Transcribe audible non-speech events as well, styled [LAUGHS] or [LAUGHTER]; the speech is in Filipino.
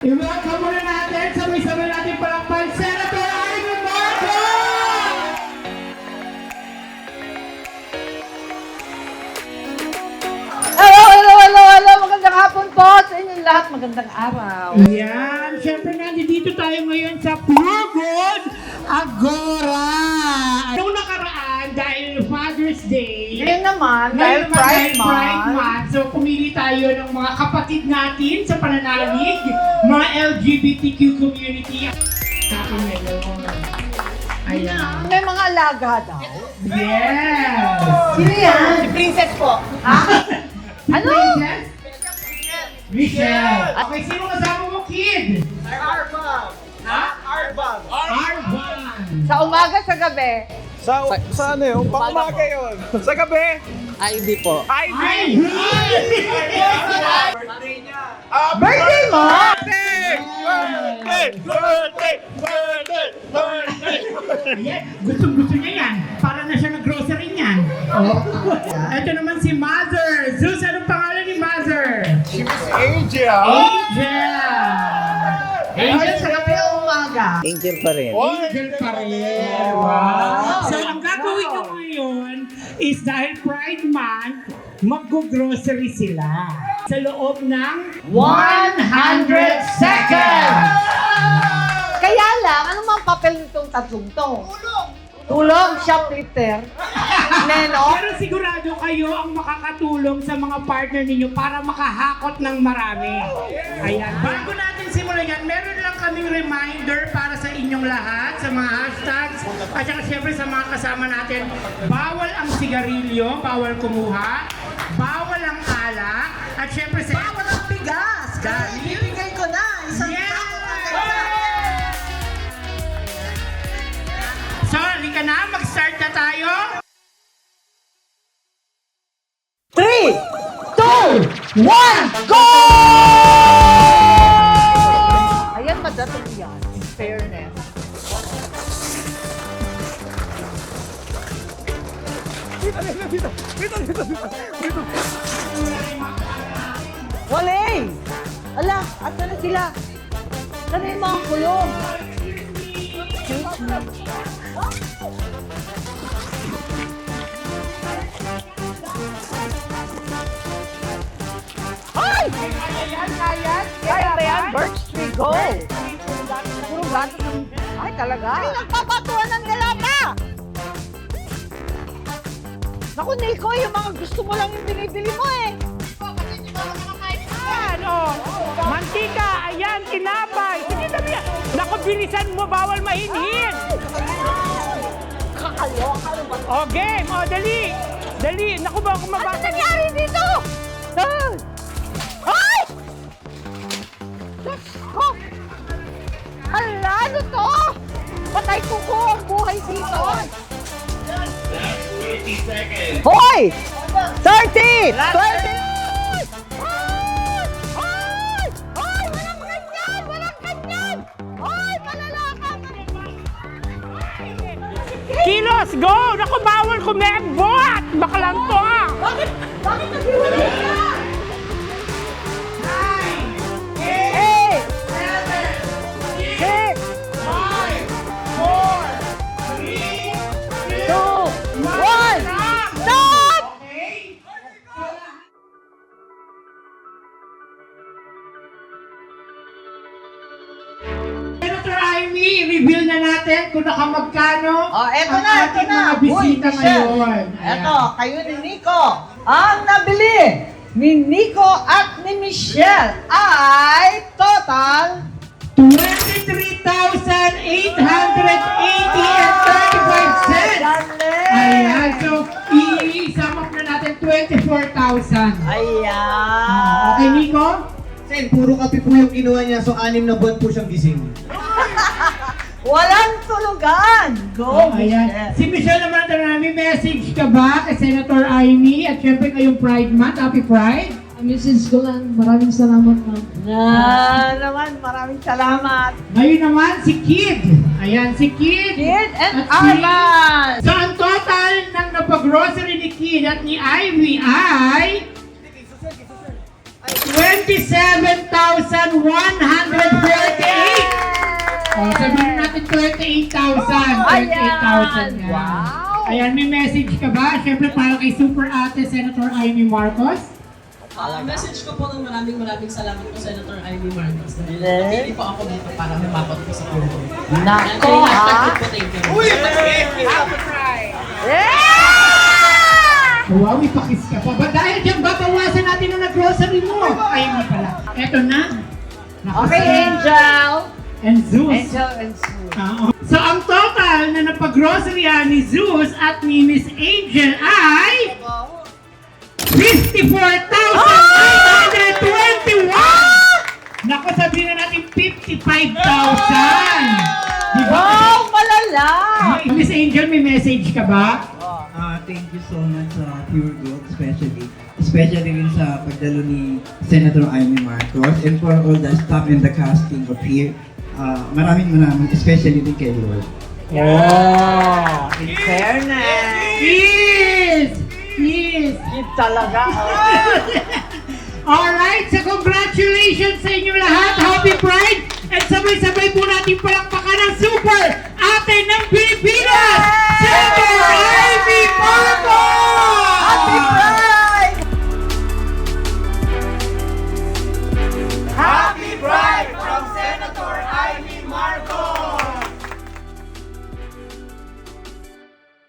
I-welcome muna natin, sabay-sabay natin palakpan, Senator Amy Marcos! Hello, hello, hello, hello! Magandang hapon po sa inyong lahat. Magandang araw. Yan, syempre nandito tayo ngayon sa Pugod Agora. Noong nakaraan, dahil Father's Day, Ngayon naman, dahil Ngayon so pumili tayo ng mga kapatid natin sa pananalig, mga LGBTQ community. Happy ngayon. Ayan. may mga alaga daw. Yes! Sino yan? Si Princess po. Ha? [LAUGHS] ano? Princess? Michelle. Okay, sino kasama mo, kid? Arbab! Ha? Arbab! Arvan. Sa umaga, sa gabi. Sa, sa ano yun? Pang umaga yun. Sa gabi? Hindi po. Ivy! Ay! Birthday mo? Birthday! Birthday! Birthday! Birthday! Birthday! Ayan, gustong gusto niya yan. Para na siya nag-grocery niyan. Oh. Ito naman si Mother. Zeus, anong pangalan ni Mother? Si Miss Angel! Angel. Angel, sa gabi o umaga? Angel pa rin. Angel pa rin. Wow. So, ang gagawin ko is dahil Pride Month, mag-grocery sila sa loob ng 100 seconds. Kaya lang, ano mang papel nitong tatlong to? Tulong! Tulong, shoplifter. [LAUGHS] Neno? Pero sigurado kayo ang makakatulong sa mga partner ninyo para makahakot ng marami. Ayan. Bago natin simulan yan, meron lang kaming reminder para sa inyong lahat, sa mga hashtags, at saka syempre sa mga kasama natin. Bawal ang sigarilyo, bawal kumuha, bawal ang alak, at syempre sa... Bawal ang bigas! Dahil... Ibigay ko na. Isang Yes! So, halika na, mag-start na tayo. 3, 2, 1, go! Ayan, madating yan. Fairness. Wale! Ala, at na sila? Ano yung mga kulong? Ay! Kaya yan, kaya. Kaya ba yan? Birch tree, go! Gato ng... Ay, talaga? Ay, nagpapatuwa ng dalata! Naku, Nico, yung mga gusto mo lang yung binibili mo eh. Ano? Mantika, ayan, tinapay. Sige, dali. Naku, bilisan mo, bawal mahinhin. Kakaloka naman. O, game. O, dali. Dali. Naku, ba ako Ano nangyari dito? Ano to? Patay ko ko ang buhay dito. Hoy! 30! 20! Ay! Ay! Ay! Walang ganyan! Walang ganyan! Ay! Malalaka! Kilos, go! Naku, bawal kumembot. Baka lang to, ah. Bakit? Bakit naghiwalay ka? Na natin kung nakamagkano Oh, eto ang na, eto ating na. mga Uy, bisita Michelle. ngayon. Eto, kayo ni Nico. Ang nabili ni Nico at ni Michelle ay total 23,880 and 35 cents. Ayan, so i-sum up na natin 24,000. Ayan. Okay, Nico? Sen, puro kape po yung kinuha niya, so anim na buwan po siyang gising. Walang tulugan. Go, Oh, ayan. Michelle. Si Michelle naman na may message ka ba kay Senator Amy at syempre ngayong Pride Month. Happy Pride! Mrs. Golan, maraming salamat ma'am. Na naman, maraming salamat. Ngayon naman si Kid. Ayan, si Kid. Kid and At si- Arman. So ang total ng napag-grocery ni Kid at ni Ivy ay 27,148! O, sabihin natin 38,000. 38,000 yan. Wow! Ayan, may message ka ba? Siyempre para kay Super Ate Senator Amy Marcos. Ah, message ko po ng maraming maraming salamat po Senator Amy Marcos. Dahil Yes. napili po ako dito para humapat po sa puno. Nako, ha? Thank you. Wow, ipakis ka pa ba? Dahil dyan, babawasan natin ang nag-grocery mo. Ay, hindi pala. Eto na. Okay, Angel. And Zeus. Angel and Sue. Oo. So, ang total na napag-groceryan ni Zeus at ni Miss Angel ay 54,921! Naku, sabihin na natin 55,000! Di ba? Wow, malala! Miss Angel, may message ka ba? Ah, thank you so much sa Pure Gold, especially. Especially rin sa pagdalo ni Senator Amy Marcos and for all the staff and the casting of here. Ah, maraming maraming, especially din kay Lord. Oh, in fairness. Yes! Yes! Cute talaga. [LAUGHS] Alright, so congratulations sa inyo lahat. Happy Pride! At sabay-sabay po natin palakpakan ang super ate ng Pilipinas! Senator